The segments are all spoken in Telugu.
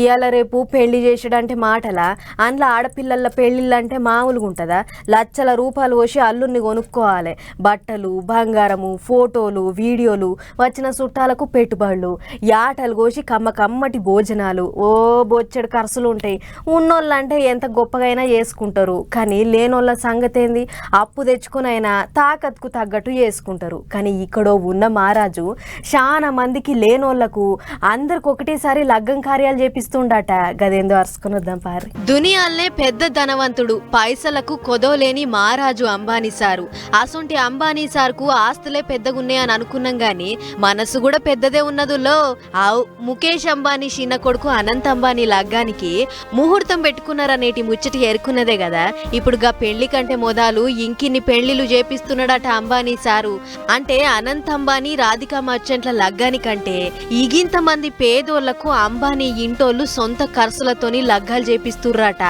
ఇవాళ రేపు పెళ్ళి చేసుడంటే మాటలా? అందులో ఆడపిల్లల పెళ్ళిళ్ళంటే మామూలుగా ఉంటుందా లచ్చల రూపాయలు పోసి అల్లుని కొనుక్కోవాలి. బట్టలు బంగారము ఫోటోలు వీడియోలు వచ్చిన చుట్టాలకు పెట్టుబడులు యాటలు కోసి కమ్మ కమ్మటి భోజనాలు. ఓ బొచ్చడు ఖర్చులు ఉంటాయి ఉన్నోళ్ళంటే ఎంత గొప్పగైనా చేసుకుంటారు. కానీ లేనోళ్ళ సంగతి ఏంది అప్పు తెచ్చుకునైనా తాకత్కు తగ్గట్టు చేసుకుంటారు. కానీ ఇక్కడో ఉన్న మహారాజు చాలా మందికి లేనోళ్ళకు అందరికి ఒకటేసారి లగ్గం కార్యాలు చేపిస్తుండట గదేందో అరుచుకుని వద్దాం పారి. దునియాల్నే పెద్ద ధనవంతుడు పైసలకు కొదవలేని మహారాజు అంబానీ సారు. అసొంటి అంబానీ సార్కు ఆస్తులే పెద్దగున్నాయని అనుకున్నాం గాని మనసు కూడా పెద్దదే ఉన్నదులో. ఆవు ముఖేష్ అంబానీ చిన్న కొడుకు అనంత్ అంబానీ లగ్గానికి ముహూర్తం పెట్టుకున్నారనేటి ముచ్చటి ఎరుకున్నదే కదా ఇప్పుడు గా పెళ్ళి కంటే మొదలు ఇంకిన్ని పెళ్ళిలు చేపిస్తున్నాడట అంబానీ సారు. అంటే అనంత్ అంబానీ రాధికా మర్చెంట్ల లగ్గానికంటే ఇగింత మంది పేదోళ్ళకు అంబానీ ఇంటో సొంత ఖర్చులతోని లగ్గాలు చేపిస్తుర్రాట.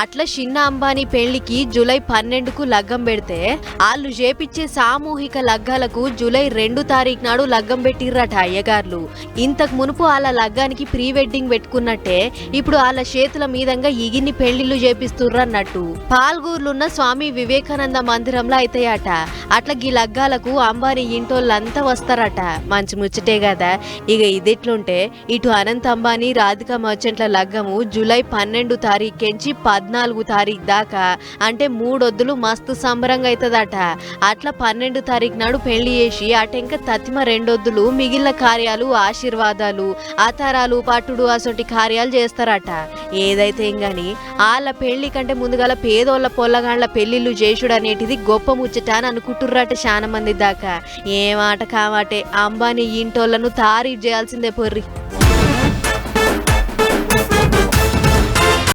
అట్లా చిన్న అంబానీ పెళ్ళికి జూలై పన్నెండుకు లగ్గం పెడితే వాళ్ళు చేపిచ్చే సామూహిక లగ్గాలకు జూలై రెండు తారీఖు నాడు లగ్గం పెట్టిర్రట అయ్యగారులు. ఇంతకు మునుపు వాళ్ళ లగ్గానికి ప్రీ వెడ్డింగ్ పెట్టుకున్నట్టే ఇప్పుడు వాళ్ళ చేతుల మీదంగా ఇగిన్ని పెళ్ళిళ్ళు చేపిస్తుర్రన్నట్టు. పాల్గూరులున్న స్వామి వివేకానంద మందిరంలో అయితాయట. అట్లా గీ లగ్గాలకు అంబానీ ఇంటోళ్ళంతా వస్తారట. మంచి ముచ్చటే కదా ఇక ఇదిట్లుంటే ఇటు అనంత్ అంబానీ రాధిక మర్చెంట్ల లగ్గము జూలై పన్నెండు తారీఖు తారీఖుంచి పద్నాలుగు తారీఖు దాకా. అంటే మూడొద్దులు మస్తు సంబరంగా అవుతుందట అట్లా పన్నెండు తారీఖు నాడు పెళ్ళి చేసి అటెంక తతిమ రెండొద్దులు మిగిలిన కార్యాలు ఆశీర్వాదాలు ఆతారాలు పట్టుడు అసొంటి కార్యాలు చేస్తారట. ఏదైతే గాని వాళ్ళ పెళ్ళి కంటే ముందుగాల పేదోళ్ళ పొల్లగాళ్ళ పెళ్ళిళ్ళు చేసుడు అనేటిది గొప్ప ముచ్చట అని అనుకుంటుర్రట చాలా మంది దాకా. ఏమాట కావాటే అంబానీ ఇంటోళ్ళను తారీఫ్ చేయాల్సిందే పొర్రి.